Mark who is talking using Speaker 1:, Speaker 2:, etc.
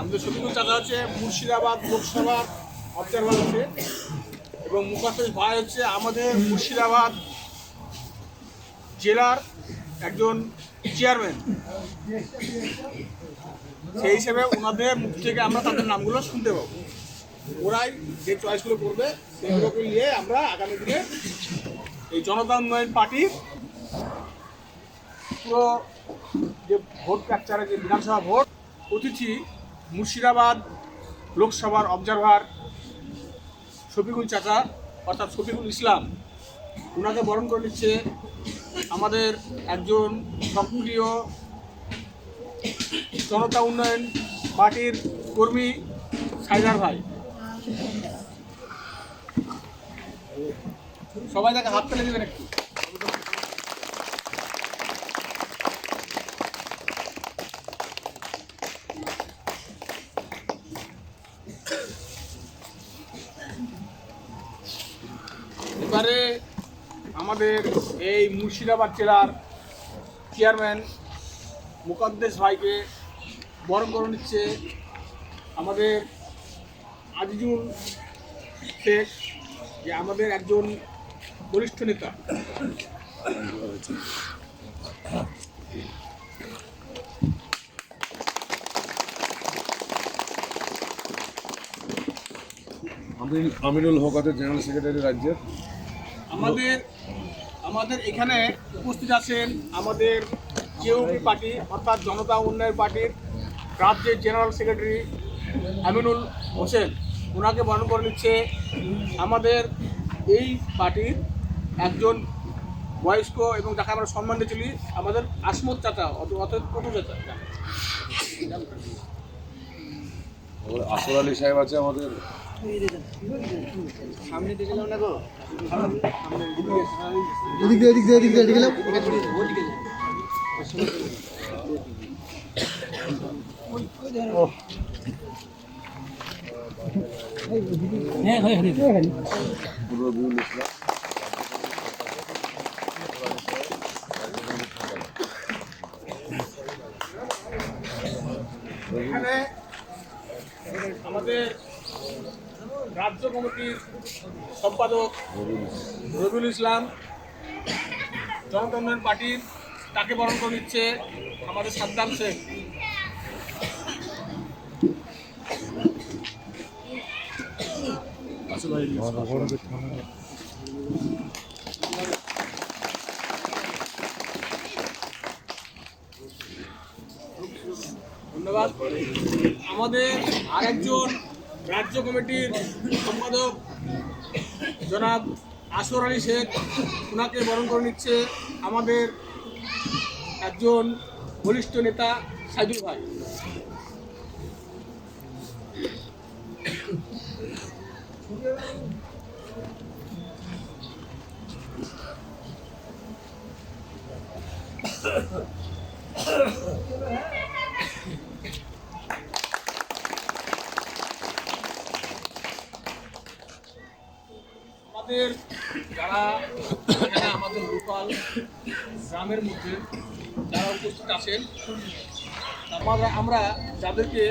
Speaker 1: আমাদের শফিকুল চাচা হচ্ছে মুর্শিদাবাদ লোকসভার অবজারভার হচ্ছে এবং মুখাত্তাস ভাই হচ্ছে আমাদের মুর্শিদাবাদ জেলার একজন চেয়ারম্যান সেই হিসেবে ওনাদের মুখ থেকে আমরা তাদের নামগুলো শুনতে পাবো। ওরাই যে চয়েসগুলো করবে, সেগুলোকে নিয়ে আমরা আগামী দিনে এই জনতা উন্নয়ন পার্টির পুরো যে ভোট ক্যাপচারে যে বিধানসভা ভোট, অতিথি মুর্শিদাবাদ লোকসভার অবজারভার শফিকুল চাচা, অর্থাৎ শফিকুল ইসলাম ওনাকে বরণ করে নিচ্ছে আমাদের একজন সক্রিয় জনতা উন্নয়ন পার্টির কর্মী সাইদার ভাই। সবাই তাকে হাত তুলে দেবেন একটু। এবারে আমাদের এই মুর্শিদাবাদ জেলার চেয়ারম্যান মুকদ্দেশ ভাইকে বরণ করে নিচ্ছে আমাদের আজিজুল শেখ, যে আমাদের একজন বরিষ্ঠ নেতা।
Speaker 2: আমিন আমিনুল হক জেনারেল সেক্রেটারি রাজ্যের।
Speaker 1: আমাদের আমাদের এখানে উপস্থিত আছেন আমাদের কেউপি পার্টি, অর্থাৎ জনতা উন্নয়ন পার্টির রাজ্যের জেনারেল সেক্রেটারি আমিনুল হোসেন। ওনাকে বরণ করে নিচ্ছে আমাদের এই পার্টির একজন বয়স্ক এবং যাকে আমরা সম্মান দিয়েছিলি, আমাদের আসমত চাচা, অত- অর্থাৎ কত চাচা।
Speaker 2: আসর আলী সাহেব আছে আমাদের।
Speaker 3: এদিক এদিক এদিক এদিক
Speaker 1: আমাদের রাজ্য কমিটির সম্পাদক রবিউল ইসলাম উন্নয়ন পার্টির তাকে বরণ করে নিচ্ছে আমাদের সাদ্দাম শেখ। ধন্যবাদ। আমাদের আরেকজন রাজ্য কমিটির সম্পাদক জনাব আসর আলী শেখ ওনাকে বরণ করে নিচ্ছে আমাদের একজন বলিষ্ঠ নেতা সাইদুল ভাই। আমাদের যারা আমাদের লোকাল গ্রামের মধ্যে যারা উপস্থিত আছেন আমরা আমরা যাদেরকে